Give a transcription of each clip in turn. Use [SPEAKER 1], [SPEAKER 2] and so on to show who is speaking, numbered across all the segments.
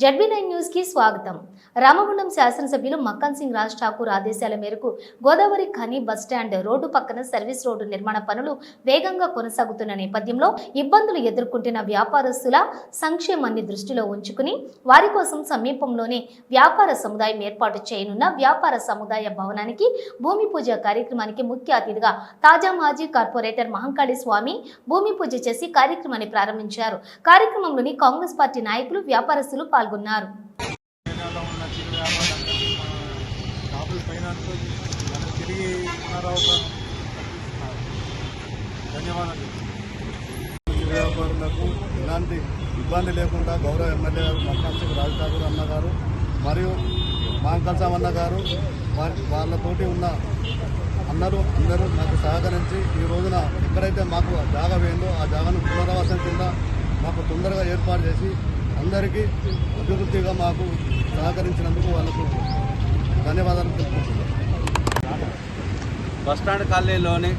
[SPEAKER 1] ZB nine న్యూస్కి స్వాగతం. రామగుండం శాసనసభ్యులు మక్కన్ సింగ్ రాజ్ ఠాకూర్ ఆదేశాల మేరకు గోదావరి ఖని బస్టాండ్ రోడ్డు పక్కన సర్వీస్ రోడ్డు నిర్మాణ పనులు వేగంగా కొనసాగుతున్న నేపథ్యంలో ఇబ్బందులు ఎదుర్కొంటున్న వ్యాపారస్తుల సంక్షేమాన్ని దృష్టిలో ఉంచుకుని వారి కోసం సమీపంలోనే వ్యాపార సముదాయం ఏర్పాటు చేయనున్న వ్యాపార సముదాయ భవనానికి భూమి పూజ కార్యక్రమానికి ముఖ్య అతిథిగా తాజా మాజీ కార్పొరేటర్ మహంకాళి స్వామి భూమి పూజ చేసి కార్యక్రమాన్ని ప్రారంభించారు. కార్యక్రమంలోని కాంగ్రెస్ పార్టీ నాయకులు వ్యాపారస్తులు పాల్గొన్నారు.
[SPEAKER 2] చిరు వ్యాపారాలకు ఎలాంటి ఇబ్బంది లేకుండా గౌరవ ఎమ్మెల్యే గారు మక్కాన్ సింగ్ రాజ్ ఠాకూర్ అన్న గారు మరియు మాంకల్సాం అన్న గారు వారి వాళ్ళతోటి ఉన్న అందరూ అందరూ నాకు సహకరించి ఈ రోజున ఎక్కడైతే మాకు జాగా వేయిందో ఆ జాగాను పునరావాసం కింద మాకు తొందరగా ఏర్పాటు చేసి అందరికీ అభివృద్ధిగా మాకు సహకరించినందుకు వాళ్ళకు ధన్యవాదాలు తెలుపుకుంటున్నాను
[SPEAKER 3] బస్టాండ్ కాలనీలోని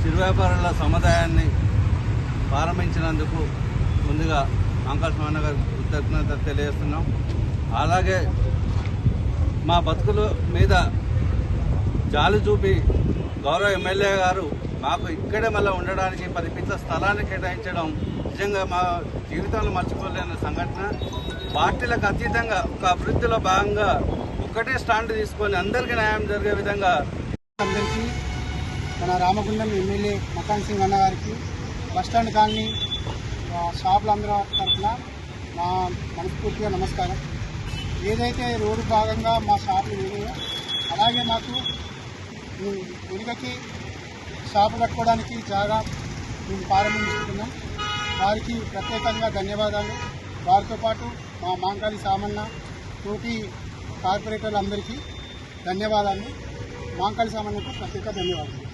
[SPEAKER 3] చిరు వ్యాపారుల సముదాయాన్ని ప్రారంభించినందుకు ముందుగా అంకల్ స్వామి కృతజ్ఞత తెలియజేస్తున్నాం. అలాగే మా బతుకుల మీద జాలి చూపి గౌరవ ఎమ్మెల్యే గారు మాకు ఇక్కడే మళ్ళీ ఉండడానికి పది పిచ్చ స్థలాన్ని కేటాయించడం నిజంగా మా జీవితంలో మర్చిపోలేని సంఘటన. పార్టీలకు అతీతంగా ఒక అభివృద్ధిలో భాగంగా ఒక్కటే స్టాండ్ తీసుకొని అందరికీ న్యాయం జరిగే విధంగా
[SPEAKER 4] అందరికీ మన రామగుండం ఎమ్మెల్యే మకాన్ సింగ్ అన్న గారికి బస్టాండ్ కాలనీ షాపులందరూ తరఫున మా మనస్ఫూర్తిగా నమస్కారం. ఏదైతే రోడ్డు భాగంగా మా షాపులు వేయో అలాగే మాకు వెనుకకి షాపు కట్టుకోవడానికి జాగా మేము ప్రారంభించుకుంటున్నాం వారికి ప్రత్యేకంగా ధన్యవాదాలు. వారితో పాటు మా మాంకాళి సామన్న తోటి కార్పొరేటర్లందరికీ ధన్యవాదాలు. మాంకాళి సామాన్యకు ప్రత్యేక ధన్యవాదాలు.